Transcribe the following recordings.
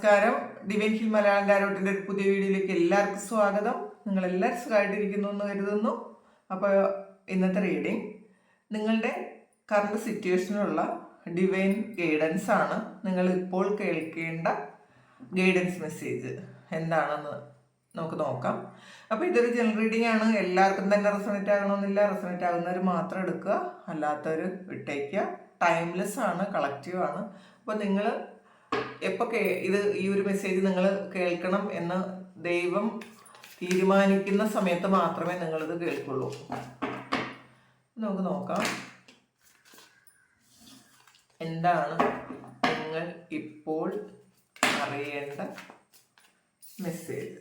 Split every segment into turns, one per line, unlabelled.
നമസ്കാരം. Divine hill Malayalam കാരോട്ടിന്റെ ഒരു പുതിയ വീഡിയോയിലേക്ക് എല്ലാവർക്കും സ്വാഗതം. നിങ്ങൾ എല്ലാവരും സുഖമായിട്ടിരിക്കുന്നു എന്ന് കരുതുന്നു. അപ്പോൾ ഇന്നത്തെ റീഡിങ് നിങ്ങളുടെ കറണ്ട് സിറ്റുവേഷനിലുള്ള ഡിവൈൻ ഗൈഡൻസ് ആണ്. നിങ്ങൾ ഇപ്പോൾ കേൾക്കേണ്ട ഗൈഡൻസ് മെസ്സേജ് എന്താണെന്ന് നമുക്ക് നോക്കാം. അപ്പോൾ ഇതൊരു ജനറൽ റീഡിംഗ് ആണ്. എല്ലാവർക്കും തന്നെ റെസണേറ്റ് ആകണമെന്നില്ല. റെസണേറ്റ് ആകുന്നവർ മാത്രം എടുക്കുക. അല്ലാത്തവർ വിട്ടേക്കുക. ടൈംലെസ് ആണ് കളക്റ്റീവ് ആണ്. അപ്പോൾ നിങ്ങൾ എപ്പോൾ കേ ഇത് ഈ ഒരു മെസ്സേജ് നിങ്ങൾ കേൾക്കണം എന്ന് ദൈവം തീരുമാനിക്കുന്ന സമയത്ത് മാത്രമേ നിങ്ങളിത് കേൾക്കുള്ളൂ. നമുക്ക് നോക്കാം. എന്താണ് നിങ്ങൾ ഇപ്പോൾ അറിയേണ്ട മെസ്സേജ്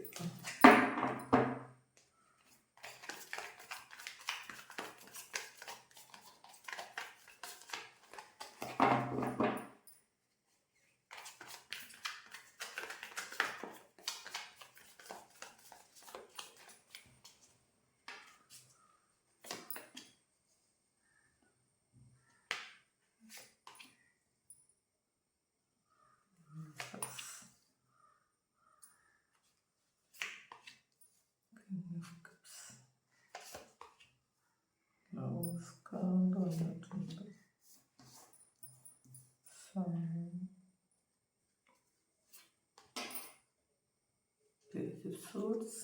Swords.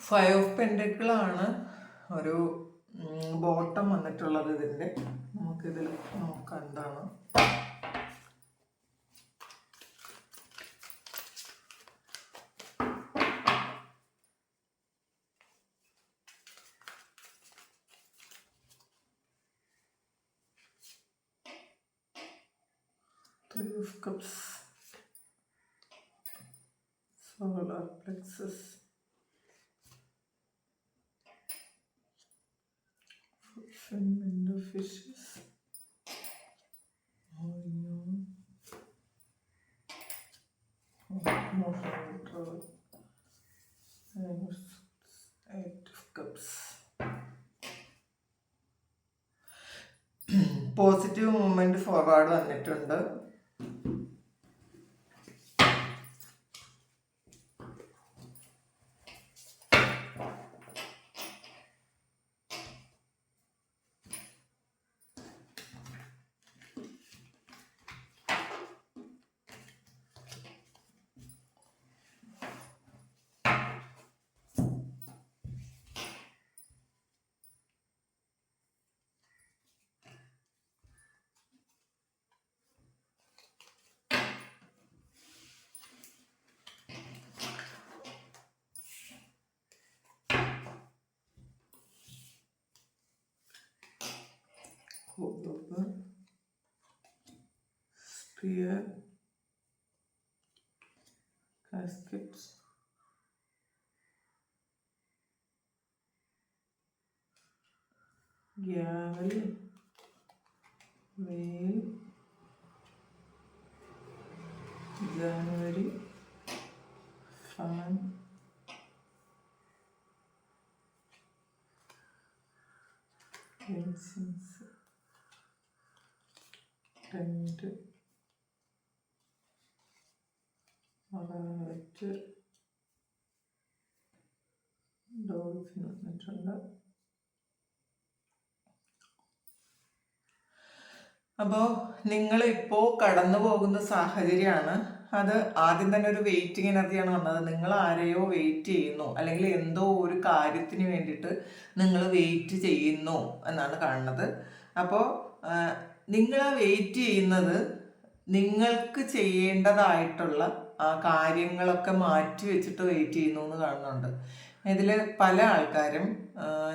ഫൈവ് ഓഫ് പെൻഡക്കിളാണ് ഒരു ബോട്ടം വന്നിട്ടുള്ളത് ഇതിന്റെ നമുക്കിതിൽ നോക്കാം എന്താണ് Motor, and Eight of Cups. Positive movement forward വന്നിട്ടുണ്ട്. Córdoba, Spear, Caskets, Gavel, Veil, January, Fan, Incense, tent മറാറ്റ് dolphin വന്നിട്ടുണ്ട് അപ്പോൾ നിങ്ങൾ ഇപ്പോൾ കടന്നു പോകുന്ന സാഹചര്യമാണ്. അത് ആദ്യം തന്നെ ഒരു വെയിറ്റിംഗ് എനർജിയാണ് വന്നത്. നിങ്ങൾ ആരെയോ വെയിറ്റ് ചെയ്യുന്നു. അല്ലെങ്കിൽ എന്തോ ഒരു കാര്യത്തിന് വേണ്ടിയിട്ട് നിങ്ങൾ വെയിറ്റ് ചെയ്യുന്നു എന്നാണ് കാണുന്നത്. അപ്പോൾ നിങ്ങൾ വെയിറ്റ് ചെയ്യുന്നത് നിങ്ങൾക്ക് ചെയ്യേണ്ടതായിട്ടുള്ള ആ കാര്യങ്ങളൊക്കെ മാറ്റി വെച്ചിട്ട് വെയിറ്റ് ചെയ്യുന്നു എന്ന് കാണുന്നുണ്ട്. ഇതിൽ പല ആൾക്കാരും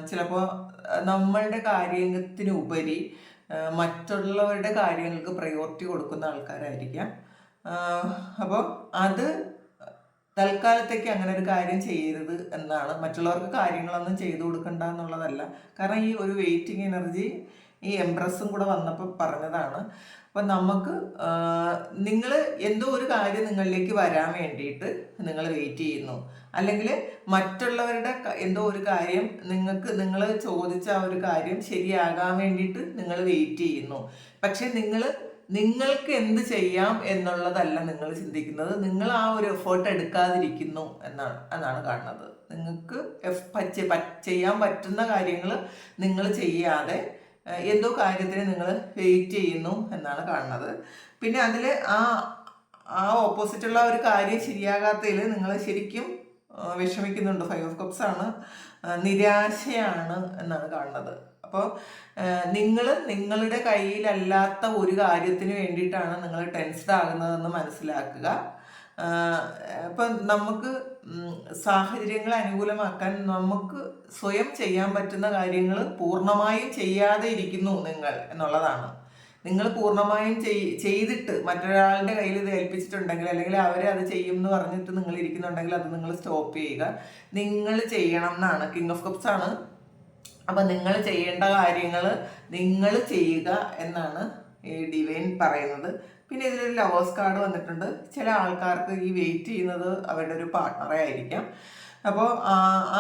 ചിലപ്പോൾ നമ്മളുടെ കാര്യത്തിനുപരി മറ്റുള്ളവരുടെ കാര്യങ്ങൾക്ക് പ്രയോറിറ്റി കൊടുക്കുന്ന ആൾക്കാരായിരിക്കാം. അപ്പോൾ അത് തൽക്കാലത്തേക്ക് അങ്ങനെ ഒരു കാര്യം ചെയ്യരുത് എന്നാണ്. മറ്റുള്ളവർക്ക് കാര്യങ്ങളൊന്നും ചെയ്തു കൊടുക്കണ്ട എന്നുള്ളതല്ല. കാരണം ഈ ഒരു വെയിറ്റിംഗ് എനർജി ഈ എംപ്രസും കൂടെ വന്നപ്പോൾ പറഞ്ഞതാണ്. അപ്പം നമുക്ക് നിങ്ങൾ എന്തോ ഒരു കാര്യം നിങ്ങളിലേക്ക് വരാൻ വേണ്ടിയിട്ട് നിങ്ങൾ വെയിറ്റ് ചെയ്യുന്നു. അല്ലെങ്കിൽ മറ്റുള്ളവരുടെ എന്തോ ഒരു കാര്യം നിങ്ങൾക്ക് നിങ്ങൾ ചോദിച്ച ആ ഒരു കാര്യം ശരിയാകാൻ വേണ്ടിയിട്ട് നിങ്ങൾ വെയിറ്റ് ചെയ്യുന്നു. പക്ഷേ നിങ്ങൾ നിങ്ങൾക്ക് എന്ത് ചെയ്യാം എന്നുള്ളതല്ല നിങ്ങൾ ചിന്തിക്കുന്നത്. നിങ്ങൾ ആ ഒരു എഫേർട്ട് എടുക്കാതിരിക്കുന്നു എന്നാണ് എന്നാണ് കാണുന്നത്. നിങ്ങൾക്ക് എഫ് ചെയ്യാൻ പറ്റുന്ന കാര്യങ്ങൾ നിങ്ങൾ ചെയ്യാതെ എന്തോ കാര്യത്തിന് നിങ്ങൾ വെയിറ്റ് ചെയ്യുന്നു എന്നാണ് കാണുന്നത്. പിന്നെ അതിൽ ആ ആ ഓപ്പോസിറ്റുള്ള ഒരു കാര്യം ശരിയാകാത്തതിൽ നിങ്ങൾ ശരിക്കും വിഷമിക്കുന്നുണ്ട്. ഫൈവ് ഓഫ് കപ്സ് ആണ്. നിരാശയാണ് എന്നാണ് കാണുന്നത്. അപ്പോൾ നിങ്ങൾ നിങ്ങളുടെ കയ്യിലല്ലാത്ത ഒരു കാര്യത്തിന് വേണ്ടിയിട്ടാണ് നിങ്ങൾ ടെൻസ്ഡ് ആകുന്നതെന്ന് മനസ്സിലാക്കുക. അപ്പം നമുക്ക് ഉം, സാഹചര്യങ്ങളെ അനുകൂലമാക്കാൻ നമുക്ക് സ്വയം ചെയ്യാൻ പറ്റുന്ന കാര്യങ്ങൾ പൂർണമായും ചെയ്യാതെ ഇരിക്കുന്നു നിങ്ങൾ എന്നുള്ളതാണ്. നിങ്ങൾ പൂർണമായും ചെയ്- ചെയ്തിട്ട് മറ്റൊരാളുടെ കയ്യിൽ ഇത് ഏൽപ്പിച്ചിട്ടുണ്ടെങ്കിൽ അല്ലെങ്കിൽ അവരെ അത് ചെയ്യും എന്ന് പറഞ്ഞിട്ട് നിങ്ങൾ ഇരിക്കുന്നുണ്ടെങ്കിൽ അത് നിങ്ങൾ സ്റ്റോപ്പ് ചെയ്യുക. നിങ്ങൾ ചെയ്യണം എന്നാണ്. കിങ് ഓഫ് കപ്സ് ആണ്. അപ്പം നിങ്ങൾ ചെയ്യേണ്ട കാര്യങ്ങൾ നിങ്ങൾ ചെയ്യുക എന്നാണ് ഈ ഡിവൈൻ പറയുന്നത്. പിന്നെ ഇതിലൊരു ലവേഴ്സ് കാർഡ് വന്നിട്ടുണ്ട്. ചില ആൾക്കാർക്ക് ഈ വെയിറ്റ് ചെയ്യുന്നത് അവരുടെ ഒരു പാർട്ണറെ ആയിരിക്കാം. അപ്പോൾ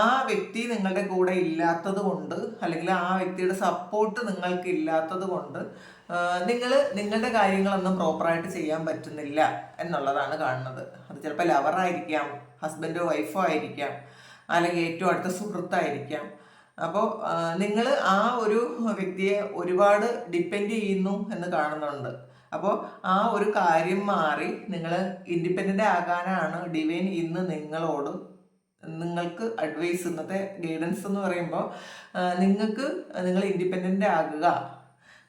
ആ വ്യക്തി നിങ്ങളുടെ കൂടെ ഇല്ലാത്തത് കൊണ്ട് അല്ലെങ്കിൽ ആ വ്യക്തിയുടെ സപ്പോർട്ട് നിങ്ങൾക്ക് ഇല്ലാത്തത് കൊണ്ട് നിങ്ങൾ നിങ്ങളുടെ കാര്യങ്ങളൊന്നും പ്രോപ്പറായിട്ട് ചെയ്യാൻ പറ്റുന്നില്ല എന്നുള്ളതാണ് കാണുന്നത്. അത് ചിലപ്പോൾ ലവറായിരിക്കാം ഹസ്ബൻഡോ വൈഫോ ആയിരിക്കാം അല്ലെങ്കിൽ ഏറ്റവും അടുത്ത സുഹൃത്തായിരിക്കാം. അപ്പോൾ നിങ്ങൾ ആ ഒരു വ്യക്തിയെ ഒരുപാട് ഡിപ്പെൻഡ് ചെയ്യുന്നു എന്ന് കാണുന്നുണ്ട്. അപ്പോൾ ആ ഒരു കാര്യം മാറി നിങ്ങൾ ഇൻഡിപെൻഡന്റ് ആകാനാണ് ഡിവൈൻ ഇന്ന് നിങ്ങളോട് നിങ്ങൾക്ക് അഡ്വൈസ് ഇന്നത്തെ ഗൈഡൻസ് എന്ന് പറയുമ്പോൾ നിങ്ങൾക്ക് നിങ്ങൾ ഇൻഡിപെൻഡന്റ് ആകുക.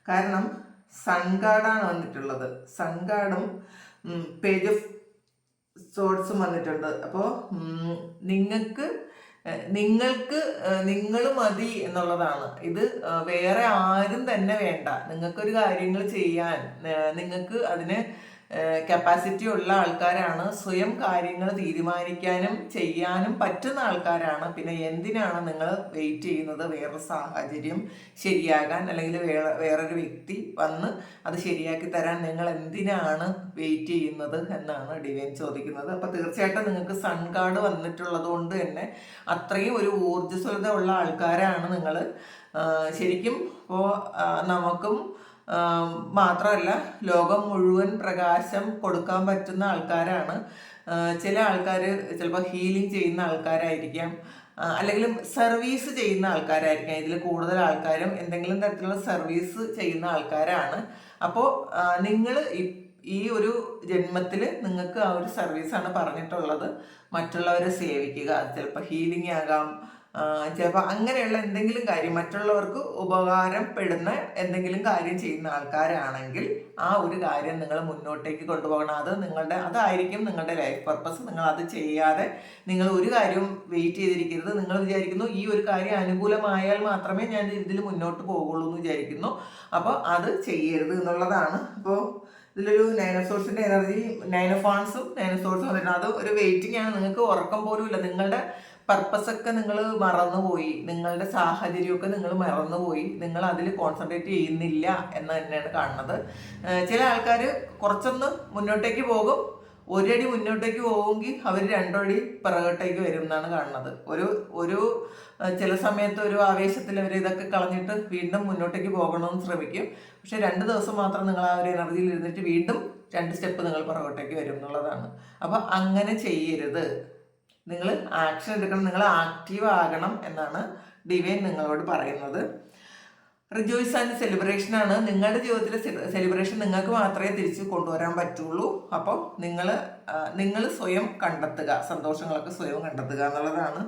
കാരണം സൺഗാർഡാണ് വന്നിട്ടുള്ളത്. സൺഗാർഡും പേജ് ഓഫ് സോഡ്സും വന്നിട്ടുണ്ട്. അപ്പോൾ നിങ്ങൾക്ക് നിങ്ങൾക്ക് നിങ്ങൾ മതി എന്നുള്ളതാണ്. ഇത് വേറെ ആരും തന്നെ വേണ്ട. നിങ്ങൾക്കൊരു കാര്യങ്ങൾ ചെയ്യാൻ നിങ്ങൾക്ക് അതിന് കപ്പാസിറ്റി ഉള്ള ആൾക്കാരാണ്. സ്വയം കാര്യങ്ങൾ തീരുമാനിക്കാനും ചെയ്യാനും പറ്റുന്ന ആൾക്കാരാണ്. പിന്നെ എന്തിനാണ് നിങ്ങൾ വെയിറ്റ് ചെയ്യുന്നത്? വേറൊരു സാഹചര്യം ശരിയാകാൻ അല്ലെങ്കിൽ വേറെ വേറൊരു വ്യക്തി വന്ന് അത് ശരിയാക്കി തരാൻ നിങ്ങൾ എന്തിനാണ് വെയിറ്റ് ചെയ്യുന്നത് എന്നാണ് ഡിവൈൻ ചോദിക്കുന്നത്. അപ്പോൾ തീർച്ചയായിട്ടും നിങ്ങൾക്ക് സൺ കാർഡ് വന്നിട്ടുള്ളത് കൊണ്ട് തന്നെ അത്രയും ഒരു ഊർജസ്വലത ഉള്ള ആൾക്കാരാണ് നിങ്ങൾ. ശരിക്കും ഇപ്പോൾ നമുക്കും മാത്രമല്ല ലോകം മുഴുവൻ പ്രകാശം കൊടുക്കാൻ പറ്റുന്ന ആൾക്കാരാണ്. ചില ആൾക്കാർ ചിലപ്പോൾ ഹീലിംഗ് ചെയ്യുന്ന ആൾക്കാരായിരിക്കാം. അല്ലെങ്കിൽ സർവീസ് ചെയ്യുന്ന ആൾക്കാരായിരിക്കാം. ഇതിൽ കൂടുതൽ ആൾക്കാരും എന്തെങ്കിലും തരത്തിലുള്ള സർവീസ് ചെയ്യുന്ന ആൾക്കാരാണ്. അപ്പോൾ നിങ്ങൾ ഈ ഒരു ജന്മത്തിൽ നിങ്ങൾക്ക് ആ ഒരു സർവീസാണ് പറഞ്ഞിട്ടുള്ളത്. മറ്റുള്ളവരെ സേവിക്കുക. ചിലപ്പോൾ ഹീലിംഗ് ആകാം. ചിലപ്പോൾ അങ്ങനെയുള്ള എന്തെങ്കിലും കാര്യം മറ്റുള്ളവർക്ക് ഉപകാരപ്പെടുന്ന എന്തെങ്കിലും കാര്യം ചെയ്യുന്ന ആൾക്കാരാണെങ്കിൽ ആ ഒരു കാര്യം നിങ്ങൾ മുന്നോട്ടേക്ക് കൊണ്ടുപോകണം. അത് നിങ്ങളുടെ അതായിരിക്കും നിങ്ങളുടെ ലൈഫ് പർപ്പസ് നിങ്ങൾ അത് ചെയ്യാതെ നിങ്ങൾ ഒരു കാര്യവും വെയിറ്റ് ചെയ്തിരിക്കരുത്. നിങ്ങൾ വിചാരിക്കുന്നു ഈ ഒരു കാര്യം അനുകൂലമായാൽ മാത്രമേ ഞാൻ ഇതിൽ മുന്നോട്ട് പോകുള്ളൂ എന്ന് വിചാരിക്കുന്നു. അപ്പോൾ അത് ചെയ്യരുത് എന്നുള്ളതാണ്. അപ്പോൾ ഇതിലൊരു നൈനസോഴ്സിന്റെ എനർജി നൈനോഫോൺസും നൈനസോഴ്സും അത് ഒരു വെയിറ്റിംഗ് ആണ്. നിങ്ങൾക്ക് ഉറക്കം പോലും ഇല്ല നിങ്ങളുടെ പർപ്പസ് ഒക്കെ നിങ്ങൾ മറന്നുപോയി. നിങ്ങളുടെ സാഹചര്യമൊക്കെ നിങ്ങൾ മറന്നുപോയി. നിങ്ങൾ അതിൽ കോൺസെൻട്രേറ്റ് ചെയ്യുന്നില്ല എന്ന് തന്നെയാണ് കാണുന്നത്. ചില ആൾക്കാർ കുറച്ചൊന്ന് മുന്നോട്ടേക്ക് പോകും. ഒരടി മുന്നോട്ടേക്ക് പോകുമെങ്കിൽ അവർ രണ്ടടി പിറകോട്ടേക്ക് വരും എന്നാണ് കാണുന്നത്. ഒരു ഒരു ചില സമയത്ത് ഒരു ആവേശത്തിൽ അവർ ഇതൊക്കെ കളഞ്ഞിട്ട് വീണ്ടും മുന്നോട്ടേക്ക് പോകണമെന്ന് ശ്രമിക്കും. പക്ഷെ രണ്ട് ദിവസം മാത്രം നിങ്ങൾ ആ ഒരു എനർജിയിൽ ഇരുന്നിട്ട് വീണ്ടും രണ്ട് സ്റ്റെപ്പ് നിങ്ങൾ പുറകോട്ടേക്ക് വരും എന്നുള്ളതാണ്. അപ്പോൾ അങ്ങനെ ചെയ്യരുത്. നിങ്ങൾ ആക്ഷൻ എടുക്കണം നിങ്ങൾ ആക്റ്റീവ് ആകണം എന്നാണ് ഡിവൈൻ നിങ്ങളോട് പറയുന്നത്. റിജോയ്സ് ആൻഡ് സെലിബ്രേഷൻ ആണ്. നിങ്ങളുടെ ജീവിതത്തിലെ സെലിബ്രേഷൻ നിങ്ങൾക്ക് മാത്രമേ തിരിച്ച് കൊണ്ടുവരാൻ പറ്റുള്ളൂ. അപ്പോൾ നിങ്ങൾ നിങ്ങൾ സ്വയം കണ്ടെത്തുക. സന്തോഷങ്ങളൊക്കെ സ്വയം കണ്ടെത്തുക എന്നുള്ളതാണ്.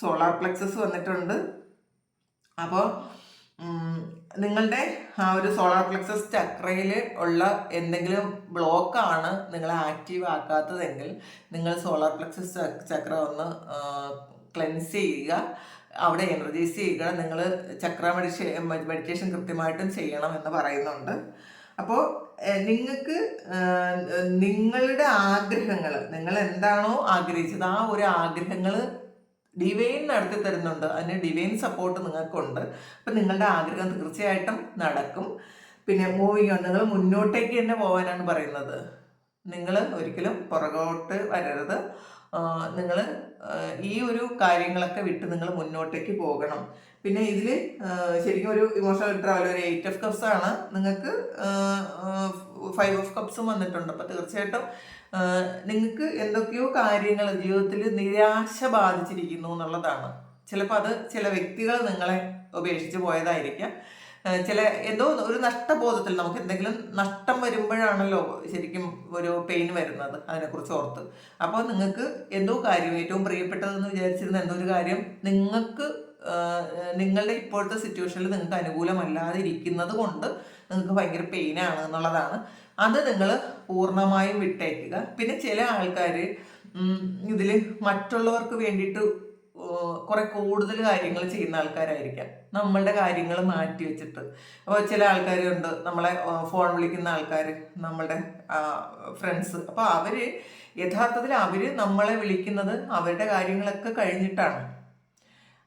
സോളാർ പ്ലെക്സസ് വന്നിട്ടുണ്ട്. അപ്പോൾ നിങ്ങളുടെ ആ ഒരു സോളാർ പ്ലക്സസ് ചക്രയിൽ ഉള്ള എന്തെങ്കിലും ബ്ലോക്കാണ് നിങ്ങളെ ആക്റ്റീവ് ആക്കാത്തതെങ്കിൽ നിങ്ങൾ സോളാർ പ്ലക്സസ് ചക്ര ഒന്ന് ക്ലെൻസ് ചെയ്യുക. അവിടെ എനർജൈസ് ചെയ്യുക. നിങ്ങൾ ചക്ര മെഡിഷേ മെഡിറ്റേഷൻ കൃത്യമായിട്ടും ചെയ്യണം എന്ന് പറയുന്നുണ്ട്. അപ്പോൾ നിങ്ങൾക്ക് നിങ്ങളുടെ ആഗ്രഹങ്ങൾ നിങ്ങൾ എന്താണോ ആഗ്രഹിച്ചത് ആ ഒരു ആഗ്രഹങ്ങൾ ഡിവൈൻ നടത്തി തരുന്നുണ്ട്. അതിന് ഡിവൈൻ സപ്പോർട്ട് നിങ്ങൾക്കുണ്ട്. അപ്പം നിങ്ങളുടെ ആഗ്രഹം തീർച്ചയായിട്ടും നടക്കും. പിന്നെ മൂവിങ് നിങ്ങൾ മുന്നോട്ടേക്ക് തന്നെ പോകാനാണ് പറയുന്നത്. നിങ്ങൾ ഒരിക്കലും പുറകോട്ട് വരരുത്. നിങ്ങൾ ഈ ഒരു കാര്യങ്ങളൊക്കെ വിട്ട് നിങ്ങൾ മുന്നോട്ടേക്ക് പോകണം. പിന്നെ ഇതിൽ ശരിക്കും ഒരു ഇമോഷണൽ ട്രാവൽ ഒരു എയ്റ്റ് ഓഫ് കപ്സ് ആണ്. നിങ്ങൾക്ക് ഫൈവ് ഓഫ് കപ്സും വന്നിട്ടുണ്ട്. അപ്പോൾ തീർച്ചയായിട്ടും നിങ്ങൾക്ക് എന്തൊക്കെയോ കാര്യങ്ങൾ ജീവിതത്തിൽ നിരാശ ബാധിച്ചിരിക്കുന്നു എന്നുള്ളതാണ്. ചിലപ്പോൾ അത് ചില വ്യക്തികൾ നിങ്ങളെ ഉപേക്ഷിച്ച് പോയതായിരിക്കാം. ചില എന്തോ ഒരു നഷ്ടബോധത്തിൽ നമുക്ക് എന്തെങ്കിലും നഷ്ടം വരുമ്പോഴാണല്ലോ ശരിക്കും ഒരു പെയിൻ വരുന്നത് അതിനെക്കുറിച്ച് ഓർത്ത്. അപ്പോൾ നിങ്ങൾക്ക് എന്തോ കാര്യം ഏറ്റവും പ്രിയപ്പെട്ടതെന്ന് വിചാരിച്ചിരുന്ന എന്തോ ഒരു കാര്യം നിങ്ങൾക്ക് നിങ്ങളുടെ ഇപ്പോഴത്തെ സിറ്റുവേഷനിൽ നിങ്ങൾക്ക് അനുകൂലമല്ലാതെ ഇരിക്കുന്നത് കൊണ്ട് നിങ്ങൾക്ക് ഭയങ്കര പെയിനാണ് എന്നുള്ളതാണ്. അത് നിങ്ങൾ പൂർണമായും വിട്ടേക്കുക. പിന്നെ ചില ആൾക്കാർ ഇതിൽ മറ്റുള്ളവർക്ക് വേണ്ടിയിട്ട് കുറെ കൂടുതൽ കാര്യങ്ങൾ ചെയ്യുന്ന ആൾക്കാരായിരിക്കാം. നമ്മളുടെ കാര്യങ്ങൾ മാറ്റി വെച്ചിട്ട്. അപ്പോൾ ചില ആൾക്കാരുണ്ട് നമ്മളെ ഫോൺ വിളിക്കുന്ന ആൾക്കാർ നമ്മളുടെ ഫ്രണ്ട്സ് അപ്പോൾ അവർ യഥാർത്ഥത്തിൽ അവർ നമ്മളെ വിളിക്കുന്നത് അവരുടെ കാര്യങ്ങളൊക്കെ കഴിഞ്ഞിട്ടാണ്.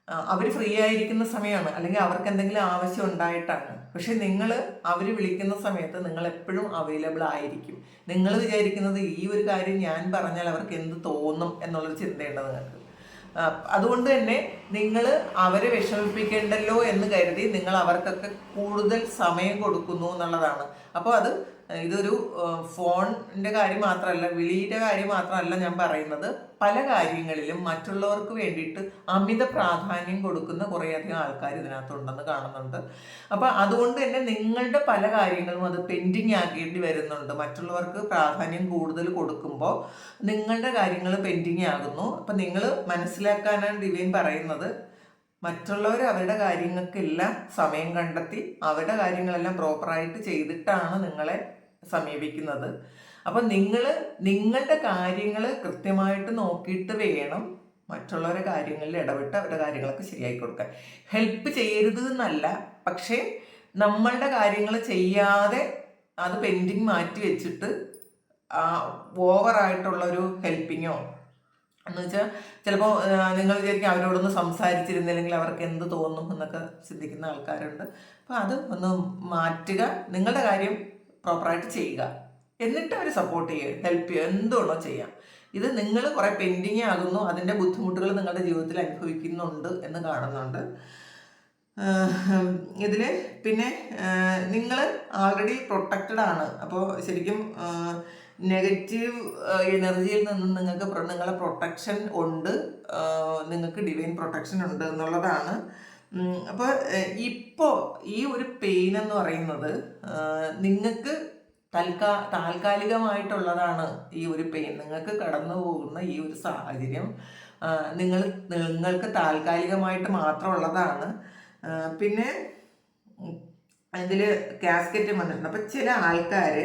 അവർ ഫ്രീ ആയിരിക്കുന്ന സമയമാണ്. അല്ലെങ്കിൽ അവർക്ക് എന്തെങ്കിലും ആവശ്യം ഉണ്ടായിട്ടാണ്. പക്ഷെ നിങ്ങൾ അവർ വിളിക്കുന്ന സമയത്ത് നിങ്ങൾ എപ്പോഴും അവൈലബിൾ ആയിരിക്കും. നിങ്ങൾ വിചാരിക്കുന്നത് ഈ ഒരു കാര്യം ഞാൻ പറഞ്ഞാൽ അവർക്ക് എന്ത് തോന്നും എന്നുള്ളൊരു ചിന്തയുണ്ട് നിങ്ങൾക്ക്. അതുകൊണ്ട് തന്നെ നിങ്ങൾ അവരെ വിഷമിപ്പിക്കേണ്ടല്ലോ എന്ന് കരുതി നിങ്ങൾ അവർക്കൊക്കെ കൂടുതൽ സമയം കൊടുക്കുന്നു എന്നുള്ളതാണ്. അപ്പോൾ അത് ഇതൊരു ഫോണിന്റെ കാര്യം മാത്രമല്ല വിളിയുടെ കാര്യം മാത്രമല്ല ഞാൻ പറയുന്നത്. പല കാര്യങ്ങളിലും മറ്റുള്ളവർക്ക് വേണ്ടിയിട്ട് അമിത പ്രാധാന്യം കൊടുക്കുന്ന കുറേയധികം ആൾക്കാർ ഇതിനകത്തുണ്ടെന്ന് കാണുന്നുണ്ട്. അപ്പോൾ അതുകൊണ്ട് തന്നെ നിങ്ങളുടെ പല കാര്യങ്ങളും അത് പെൻഡിങ് ആക്കേണ്ടി വരുന്നുണ്ട്. മറ്റുള്ളവർക്ക് പ്രാധാന്യം കൂടുതൽ കൊടുക്കുമ്പോൾ നിങ്ങളുടെ കാര്യങ്ങൾ പെൻഡിങ് ആകുന്നു. അപ്പം നിങ്ങൾ മനസ്സിലാക്കാനാണ് ഡിവൈൻ പറയുന്നത്. മറ്റുള്ളവർ അവരുടെ കാര്യങ്ങൾക്കെല്ലാം സമയം കണ്ടെത്തി അവരുടെ കാര്യങ്ങളെല്ലാം പ്രോപ്പറായിട്ട് ചെയ്തിട്ടാണ് നിങ്ങളെ സമീപിക്കുന്നത്. അപ്പം നിങ്ങൾ നിങ്ങളുടെ കാര്യങ്ങൾ കൃത്യമായിട്ട് നോക്കിയിട്ട് വേണം മറ്റുള്ളവരുടെ കാര്യങ്ങളിൽ ഇടപെട്ട് അവരുടെ കാര്യങ്ങളൊക്കെ ശരിയാക്കി കൊടുക്കാൻ. ഹെൽപ്പ് ചെയ്യരുത് എന്നല്ല പക്ഷേ നമ്മളുടെ കാര്യങ്ങൾ ചെയ്യാതെ അത് പെൻഡിങ് മാറ്റി വെച്ചിട്ട് ഓവറായിട്ടുള്ള ഒരു ഹെൽപ്പിങ്ങോ എന്ന് വെച്ചാൽ ചിലപ്പോൾ നിങ്ങൾ വിചാരിക്കും അവരോടൊന്ന് സംസാരിച്ചിരുന്നില്ലെങ്കിൽ അവർക്ക് എന്ത് തോന്നും എന്നൊക്കെ ചിന്തിക്കുന്ന ആൾക്കാരുണ്ട്. അപ്പോൾ അത് ഒന്ന് മാറ്റുക നിങ്ങളുടെ കാര്യം പ്രോപ്പറായിട്ട് ചെയ്യുക. എന്നിട്ട് അവർ സപ്പോർട്ട് ചെയ്യുക ഹെൽപ്പ് ചെയ്യുക എന്തുകൊണ്ടോ ചെയ്യാം. ഇത് നിങ്ങൾ കുറേ പെൻഡിങ് ആകുന്നു അതിന്റെ ബുദ്ധിമുട്ടുകൾ നിങ്ങളുടെ ജീവിതത്തിൽ അനുഭവിക്കുന്നുണ്ട് എന്ന് കാണുന്നുണ്ട്. ഇതിൽ പിന്നെ നിങ്ങൾ ആൾറെഡി പ്രൊട്ടക്റ്റഡ് ആണ്. അപ്പോൾ ശരിക്കും നെഗറ്റീവ് എനർജിയിൽ നിന്ന് നിങ്ങൾക്ക് നിങ്ങളെ പ്രൊട്ടക്ഷൻ ഉണ്ട് നിങ്ങൾക്ക് ഡിവൈൻ പ്രൊട്ടക്ഷൻ ഉണ്ട് എന്നുള്ളതാണ്. അപ്പോൾ ഇപ്പോൾ ഈ ഒരു പെയിൻ എന്ന് പറയുന്നത് നിങ്ങൾക്ക് തൽക്കാ താൽക്കാലികമായിട്ടുള്ളതാണ് ഈ ഒരു പെയിൻ നിങ്ങൾക്ക് കടന്നു പോകുന്ന ഈ ഒരു സാഹചര്യം നിങ്ങൾ നിങ്ങൾക്ക് താൽക്കാലികമായിട്ട് മാത്രമുള്ളതാണ്. പിന്നെ ഇതിൽ കാസ്കറ്റ് വന്നിട്ടുണ്ട്. അപ്പം ചില ആൾക്കാർ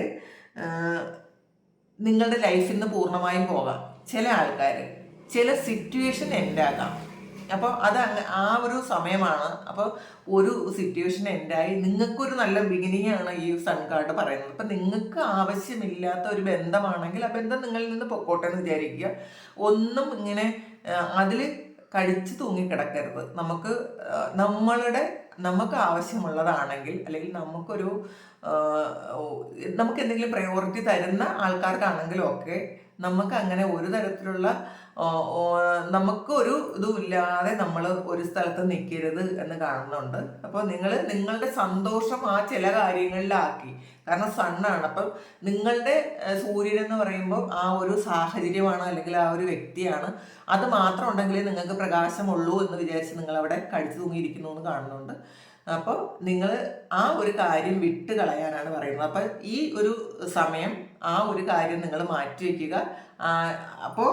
നിങ്ങളുടെ ലൈഫിൽ നിന്ന് പൂർണമായും പോകാം. ചില ആൾക്കാർ ചില സിറ്റുവേഷൻ എൻഡാകാം അപ്പോൾ അത് ആ ഒരു സമയമാണ്. അപ്പോൾ ഒരു സിറ്റുവേഷൻ എൻഡായി നിങ്ങൾക്കൊരു നല്ല ബിഗിനിങ് ആണ് ഈ സൺ കാർഡ് പറയുന്നത്. അപ്പം നിങ്ങൾക്ക് ആവശ്യമില്ലാത്ത ഒരു ബന്ധമാണെങ്കിൽ ആ ബന്ധം നിങ്ങളിൽ നിന്ന് പൊക്കോട്ടെ എന്ന് വിചാരിക്കുക. ഒന്നും ഇങ്ങനെ അതിൽ കടിച്ചു തൂങ്ങിക്കിടക്കരുത്. നമുക്ക് നമ്മളുടെ നമുക്ക് ആവശ്യമുള്ളതാണെങ്കിൽ അല്ലെങ്കിൽ നമുക്കൊരു നമുക്ക് എന്തെങ്കിലും പ്രയോറിറ്റി തരുന്ന ആൾക്കാർക്കാണെങ്കിലും ഒക്കെ നമുക്ക് അങ്ങനെ ഒരു തരത്തിലുള്ള നമുക്കൊരു ഇതും ഇല്ലാതെ നമ്മൾ ഒരു സ്ഥലത്ത് നിൽക്കരുത് എന്ന് കാണുന്നുണ്ട്. അപ്പോൾ നിങ്ങൾ നിങ്ങളുടെ സന്തോഷം ആ ചില കാര്യങ്ങളിലാക്കി. കാരണം സണ്ണാണ്. അപ്പം നിങ്ങളുടെ സൂര്യൻ എന്ന് പറയുമ്പോൾ ആ ഒരു സാഹചര്യമാണ് അല്ലെങ്കിൽ ആ ഒരു വ്യക്തിയാണ്. അത് മാത്രം ഉണ്ടെങ്കിലേ നിങ്ങൾക്ക് പ്രകാശമുള്ളൂ എന്ന് വിചാരിച്ച് നിങ്ങൾ അവിടെ കഴിച്ചു തൂങ്ങിയിരിക്കുന്നു എന്ന് കാണുന്നുണ്ട്. അപ്പോൾ നിങ്ങൾ ആ ഒരു കാര്യം വിട്ട് കളയാനാണ് പറയുന്നത്. അപ്പം ഈ ഒരു സമയം ആ ഒരു കാര്യം നിങ്ങൾ മാറ്റി വയ്ക്കുക. അപ്പോൾ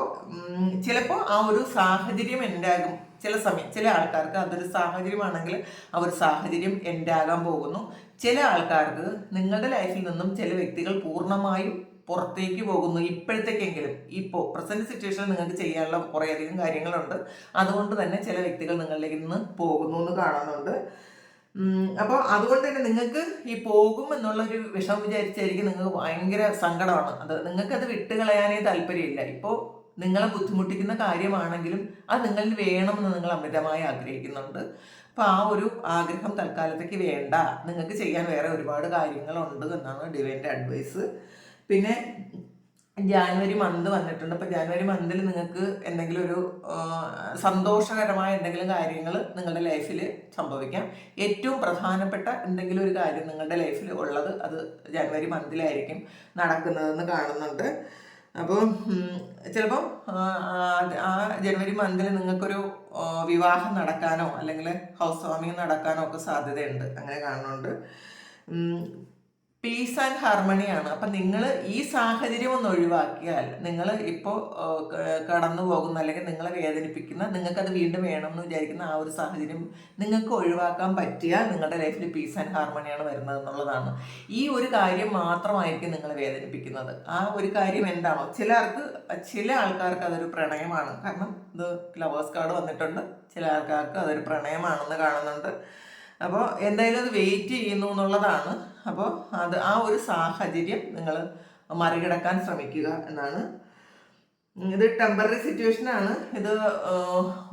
ചിലപ്പോൾ ആ ഒരു സാഹചര്യം ഉണ്ടാകും ചില സമയം ചില ആൾക്കാർക്ക് അതൊരു സാഹചര്യമാണെങ്കിൽ ആ ഒരു സാഹചര്യം ഉണ്ടാകാൻ പോകുന്നു. ചില ആൾക്കാർക്ക് നിങ്ങളുടെ ലൈഫിൽ നിന്നും ചില വ്യക്തികൾ പൂർണമായും പുറത്തേക്ക് പോകുന്നു. ഇപ്പോഴത്തേക്കെങ്കിലും ഇപ്പോൾ പ്രസന്റ് സിറ്റുവേഷനിൽ നിങ്ങൾക്ക് ചെയ്യാനുള്ള കുറേയധികം കാര്യങ്ങളുണ്ട്. അതുകൊണ്ട് തന്നെ ചില വ്യക്തികൾ നിങ്ങളിലേക്ക് നിന്ന് പോകുന്നു എന്ന് കാണുന്നുണ്ട്. അപ്പോൾ അതുകൊണ്ട് തന്നെ നിങ്ങൾക്ക് ഈ പോകും എന്നുള്ളൊരു വിഷമം വിചാരിച്ചായിരിക്കും നിങ്ങൾക്ക് ഭയങ്കര സങ്കടമാണ്. അത് നിങ്ങൾക്ക് അത് വിട്ടുകളയാനേ താല്പര്യമില്ല. ഇപ്പോൾ നിങ്ങളെ ബുദ്ധിമുട്ടിക്കുന്ന കാര്യമാണെങ്കിലും അത് നിങ്ങളിൽ വേണമെന്ന് നിങ്ങൾ അമിതമായി ആഗ്രഹിക്കുന്നുണ്ട്. അപ്പോൾ ആ ഒരു ആഗ്രഹം തൽക്കാലത്തേക്ക് വേണ്ട. നിങ്ങൾക്ക് ചെയ്യാൻ വേറെ ഒരുപാട് കാര്യങ്ങളുണ്ട് എന്നാണ് ഡിവൈന്റെ അഡ്വൈസ്. പിന്നെ ജാനുവരി മന്ത് വന്നിട്ടുണ്ട്. അപ്പോൾ ജാനുവരി മന്തിൽ നിങ്ങൾക്ക് എന്തെങ്കിലും ഒരു സന്തോഷകരമായ എന്തെങ്കിലും കാര്യങ്ങൾ നിങ്ങളുടെ ലൈഫിൽ സംഭവിക്കാം. ഏറ്റവും പ്രധാനപ്പെട്ട എന്തെങ്കിലും ഒരു കാര്യം നിങ്ങളുടെ ലൈഫിൽ ഉള്ളത് അത് ജാനുവരി മന്തിലായിരിക്കും നടക്കുന്നതെന്ന് കാണുന്നുണ്ട്. അപ്പോൾ ചിലപ്പം ആ, ജനുവരി മന്തിൽ നിങ്ങൾക്കൊരു വിവാഹം നടക്കാനോ അല്ലെങ്കിൽ ഹൗസ് വാമിങ് നടക്കാനോ ഒക്കെ സാധ്യതയുണ്ട്. അങ്ങനെ കാണുന്നുണ്ട്. പീസ് ആൻഡ് ഹാർമണിയാണ് അപ്പം നിങ്ങൾ ഈ സാഹചര്യം ഒന്ന് ഒഴിവാക്കിയാൽ നിങ്ങൾ ഇപ്പോൾ കടന്നു പോകുന്ന അല്ലെങ്കിൽ നിങ്ങളെ വേദനിപ്പിക്കുന്ന നിങ്ങൾക്കത് വീണ്ടും വേണം എന്ന് വിചാരിക്കുന്ന ആ ഒരു സാഹചര്യം നിങ്ങൾക്ക് ഒഴിവാക്കാൻ പറ്റിയാൽ നിങ്ങളുടെ ലൈഫിൽ പീസ് ആൻഡ് ഹാർമണിയാണ് വരുന്നത് എന്നുള്ളതാണ്. ഈ ഒരു കാര്യം മാത്രമായിരിക്കും നിങ്ങൾ വേദനിപ്പിക്കുന്നത്. ആ ഒരു കാര്യം എന്താണോ? ചിലർക്ക് ചില ആൾക്കാർക്ക് അതൊരു പ്രണയമാണ്. കാരണം ഇത് ലവേഴ്സ് കാർഡ് വന്നിട്ടുണ്ട്. ചില ആൾക്കാർക്ക് അതൊരു പ്രണയമാണെന്ന് കാണുന്നുണ്ട്. അപ്പോൾ എന്തായാലും അത് വെയിറ്റ് ചെയ്യുന്നു എന്നുള്ളതാണ്. അപ്പോൾ അത് ആ ഒരു സാഹചര്യം നിങ്ങൾ മറികടക്കാൻ ശ്രമിക്കുക എന്നാണ്. ഇത് ടെമ്പററി സിറ്റുവേഷൻ ആണ്. ഇത്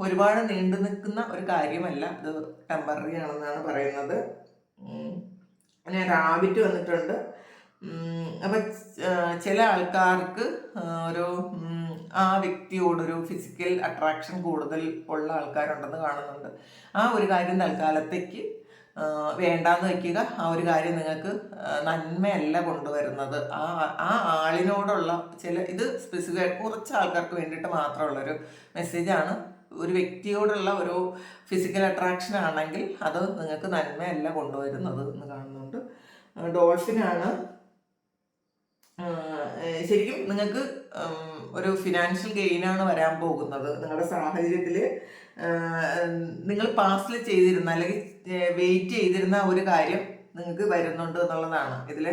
ഒരുപാട് നീണ്ടു നിൽക്കുന്ന ഒരു കാര്യമല്ല. ഇത് ടെമ്പററി ആണെന്നാണ് പറയുന്നത്. ഞാൻ റാബിറ്റ് വന്നിട്ടുണ്ട്. അപ്പം ചില ആൾക്കാർക്ക് ഒരു ആ വ്യക്തിയോടൊരു ഫിസിക്കൽ അട്രാക്ഷൻ കൂടുതൽ ഉള്ള ആൾക്കാരുണ്ടെന്ന് കാണുന്നുണ്ട്. ആ ഒരു കാര്യം തൽക്കാലത്തേക്ക് വേണ്ടാന്ന് വയ്ക്കുക ആ ഒരു കാര്യം നിങ്ങൾക്ക് നന്മയല്ല കൊണ്ടുവരുന്നത്. ആ ആ ആളിനോടുള്ള ചില ഇത് സ്പെസിഫിക് കുറച്ച് ആൾക്കാർക്ക് വേണ്ടിയിട്ട് മാത്രമുള്ളൊരു മെസ്സേജാണ് ഒരു വ്യക്തിയോടുള്ള ഒരു ഫിസിക്കൽ അട്രാക്ഷൻ ആണെങ്കിൽ അത് നിങ്ങൾക്ക് നന്മയല്ല കൊണ്ടുവരുന്നത് എന്ന് കാണുന്നുണ്ട്. ഡോൾഫിനാണ് ശരിക്കും നിങ്ങൾക്ക് ഒരു ഫിനാൻഷ്യൽ ഗെയിനാണ് വരാൻ പോകുന്നത്. നിങ്ങളുടെ സാഹചര്യത്തിൽ നിങ്ങൾ പാസ്റ്റിൽ ചെയ്തിരുന്ന അല്ലെങ്കിൽ വെയിറ്റ് ചെയ്തിരുന്ന ഒരു കാര്യം നിങ്ങൾക്ക് വരുന്നുണ്ട് എന്നുള്ളതാണ്. ഇതിൽ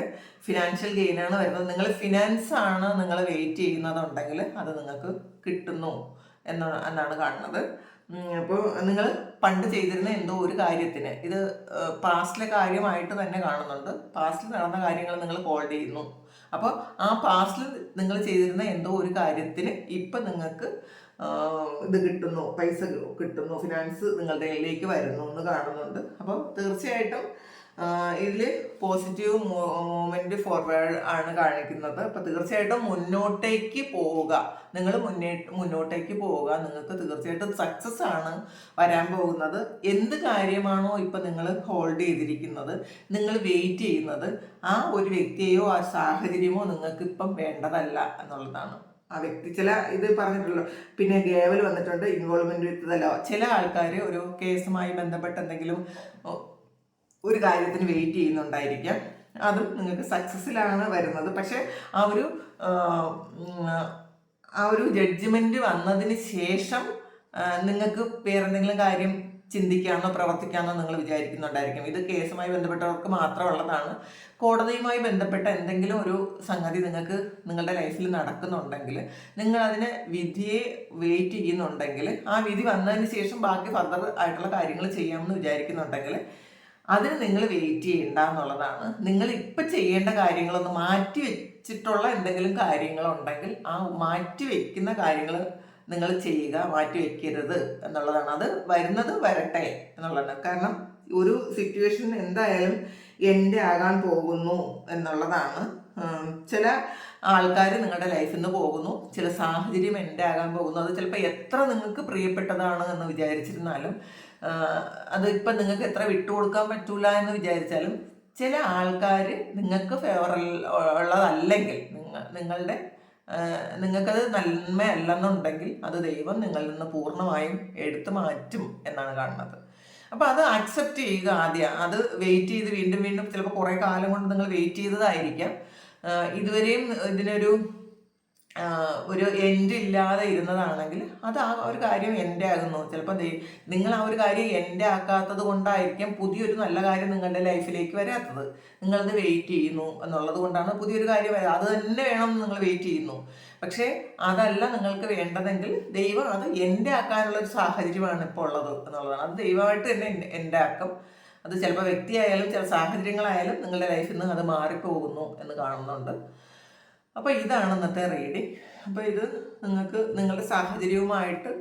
ഫിനാൻഷ്യൽ ഗെയിനാണ് വരുന്നത്. നിങ്ങൾ ഫിനാൻസ് ആണ് നിങ്ങൾ വെയിറ്റ് ചെയ്യുന്നതുണ്ടെങ്കിൽ അത് നിങ്ങൾക്ക് കിട്ടുന്നു എന്ന എന്നാണ് കാണുന്നത്. അപ്പോൾ നിങ്ങൾ പണ്ട് ചെയ്തിരുന്ന എന്തോ ഒരു കാര്യത്തിന് ഇത് പാസ്റ്റിലെ കാര്യമായിട്ട് തന്നെ കാണുന്നുണ്ട്. പാസ്റ്റിൽ നടന്ന കാര്യങ്ങൾ നിങ്ങൾ ഹോൾഡ് ചെയ്യുന്നു. അപ്പോൾ ആ പാസ്റ്റിൽ നിങ്ങൾ ചെയ്തിരുന്ന എന്തോ ഒരു കാര്യത്തിന് ഇപ്പം നിങ്ങൾക്ക് ഇത് കിട്ടുന്നു പൈസ കിട്ടുന്നു ഫിനാൻസ് നിങ്ങളുടെ കയ്യിലേക്ക് വരുന്നു എന്ന് കാണുന്നുണ്ട്. അപ്പോൾ തീർച്ചയായിട്ടും ഇതിൽ പോസിറ്റീവ് മൂവ്മെന്റ് ഫോർവേഡ് ആണ് കാണിക്കുന്നത്. അപ്പോൾ തീർച്ചയായിട്ടും മുന്നോട്ടേക്ക് പോവുക. നിങ്ങൾ മുന്നേ മുന്നോട്ടേക്ക് പോവുക. നിങ്ങൾക്ക് തീർച്ചയായിട്ടും സക്സസ് ആണ് വരാൻ പോകുന്നത്. എന്ത് കാര്യമാണോ ഇപ്പം നിങ്ങൾ ഹോൾഡ് ചെയ്തിരിക്കുന്നത് നിങ്ങൾ വെയിറ്റ് ചെയ്യുന്നത് ആ ഒരു വ്യക്തിയെയോ ആ സാഹചര്യമോ നിങ്ങൾക്ക് ഇപ്പം വേണ്ടതല്ല എന്നുള്ളതാണ്. ആ വ്യക്തി ചില ഇത് പറഞ്ഞിട്ടുള്ളൂ പിന്നെ ഗേവൽ വന്നിട്ടുണ്ട് ഇൻവോൾവ്മെന്റ് വിത്ത് ലോ ചില ആൾക്കാർ ഒരു കേസുമായി ബന്ധപ്പെട്ട് എന്തെങ്കിലും ഒരു കാര്യത്തിന് വെയിറ്റ് ചെയ്യുന്നുണ്ടായിരിക്കാം. അതും നിങ്ങൾക്ക് സക്സസ്സിലാണ് വരുന്നത്. പക്ഷെ ആ ഒരു ആ, ഒരു ജഡ്ജ്മെന്റ് വന്നതിന് ശേഷം നിങ്ങൾക്ക് വേറെന്തെങ്കിലും കാര്യം ചിന്തിക്കാമെന്നോ പ്രവർത്തിക്കാമെന്നോ നിങ്ങൾ വിചാരിക്കുന്നുണ്ടായിരിക്കും. ഇത് കേസുമായി ബന്ധപ്പെട്ടവർക്ക് മാത്രമുള്ളതാണ്. കോടതിയുമായി ബന്ധപ്പെട്ട എന്തെങ്കിലും ഒരു സംഗതി നിങ്ങൾക്ക് നിങ്ങളുടെ ലൈഫിൽ നടക്കുന്നുണ്ടെങ്കിൽ നിങ്ങൾ അതിനെ വിധിയെ വെയിറ്റ് ചെയ്യുന്നുണ്ടെങ്കിൽ ആ വിധി വന്നതിന് ശേഷം ബാക്കി ഫർദർ ആയിട്ടുള്ള കാര്യങ്ങൾ ചെയ്യാമെന്ന് വിചാരിക്കുന്നുണ്ടെങ്കിൽ അതിന് നിങ്ങൾ വെയിറ്റ് ചെയ്യണ്ട എന്നുള്ളതാണ്. നിങ്ങൾ ഇപ്പം ചെയ്യേണ്ട കാര്യങ്ങളൊന്ന് മാറ്റി വെച്ചിട്ടുള്ള എന്തെങ്കിലും കാര്യങ്ങളുണ്ടെങ്കിൽ ആ മാറ്റി വെക്കുന്ന കാര്യങ്ങൾ നിങ്ങൾ ചെയ്യുക മാറ്റി വെക്കരുത് എന്നുള്ളതാണ്. അത് വരുന്നത് വരട്ടെ എന്നുള്ളതാണ്. കാരണം ഒരു സിറ്റുവേഷൻ എന്തായാലും എന്റെ ആകാൻ പോകുന്നു എന്നുള്ളതാണ്. ചില ആൾക്കാർ നിങ്ങളുടെ ലൈഫിൽ നിന്ന് പോകുന്നു. ചില സാഹചര്യം എന്റെ ആകാൻ പോകുന്നു. അത് ചിലപ്പോൾ എത്ര നിങ്ങൾക്ക് പ്രിയപ്പെട്ടതാണ് എന്ന് വിചാരിച്ചിരുന്നാലും അത് ഇപ്പം നിങ്ങൾക്ക് എത്ര വിട്ടുകൊടുക്കാൻ പറ്റൂല എന്ന് വിചാരിച്ചാലും ചില ആൾക്കാർ നിങ്ങൾക്ക് ഫേവർ ഉള്ളതല്ലെങ്കിൽ നിങ്ങ നിങ്ങളുടെ നിങ്ങൾക്കത് നന്മയല്ലെന്നുണ്ടെങ്കിൽ അത് ദൈവം നിങ്ങളിൽ നിന്ന് പൂർണമായും എടുത്തു മാറ്റും എന്നാണ് കാണുന്നത്. അപ്പോൾ അത് അക്സെപ്റ്റ് ചെയ്യുക ആദ്യം അത് വെയിറ്റ് ചെയ്ത് വീണ്ടും വീണ്ടും ചിലപ്പോൾ കുറേ കാലം കൊണ്ട് നിങ്ങൾ വെയിറ്റ് ചെയ്തതായിരിക്കാം. ഇതുവരെയും ഇതിനൊരു ഒരു എൻഡ് ഇല്ലാതെ ഇരുന്നതാണെങ്കിൽ അത് ആ ഒരു കാര്യം എന്റെ ആകുന്നു. ചിലപ്പോൾ നിങ്ങൾ ആ ഒരു കാര്യം എന്റെ ആക്കാത്തത് കൊണ്ടായിരിക്കാം പുതിയൊരു നല്ല കാര്യം നിങ്ങളുടെ ലൈഫിലേക്ക് വരാത്തത്. നിങ്ങളത് വെയിറ്റ് ചെയ്യുന്നു എന്നുള്ളത് കൊണ്ടാണ് പുതിയൊരു കാര്യം വരാ അത് തന്നെ വേണം നിങ്ങൾ വെയിറ്റ് ചെയ്യുന്നു. പക്ഷേ അതല്ല നിങ്ങൾക്ക് വേണ്ടതെങ്കിൽ ദൈവം അത് എന്റെ ആക്കാനുള്ള ഒരു സാഹചര്യമാണ് ഇപ്പോൾ ഉള്ളത് എന്നുള്ളതാണ്. അത് ദൈവമായിട്ട് തന്നെ എൻ- എന്റെ ആക്കം. അത് ചിലപ്പോൾ വ്യക്തിയായാലും ചില സാഹചര്യങ്ങളായാലും നിങ്ങളുടെ ലൈഫിൽ നിന്ന് അത് മാറിപ്പോകുന്നു എന്ന് കാണുന്നുണ്ട്. അപ്പോൾ ഇതാണ് ഇന്നത്തെ റീഡിങ് അപ്പോൾ ഇത് നിങ്ങൾക്ക് നിങ്ങളുടെ സാഹചര്യവുമായിട്ട്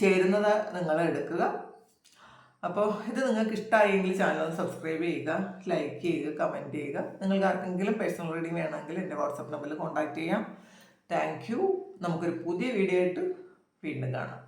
ചേരുന്നത് നിങ്ങൾ എടുക്കുക. അപ്പോൾ ഇത് നിങ്ങൾക്ക് ഇഷ്ടമായെങ്കിൽ ചാനൽ ഒന്ന് സബ്സ്ക്രൈബ് ചെയ്യുക ലൈക്ക് ചെയ്യുക കമന്റ് ചെയ്യുക. നിങ്ങൾക്ക് ആർക്കെങ്കിലും പേഴ്സണൽ റീഡിങ് വേണമെങ്കിൽ എന്റെ വാട്സപ്പ് നമ്പറിൽ കോൺടാക്റ്റ് ചെയ്യാം. താങ്ക് യു നമുക്കൊരു പുതിയ വീഡിയോ ആയിട്ട് വീണ്ടും കാണാം.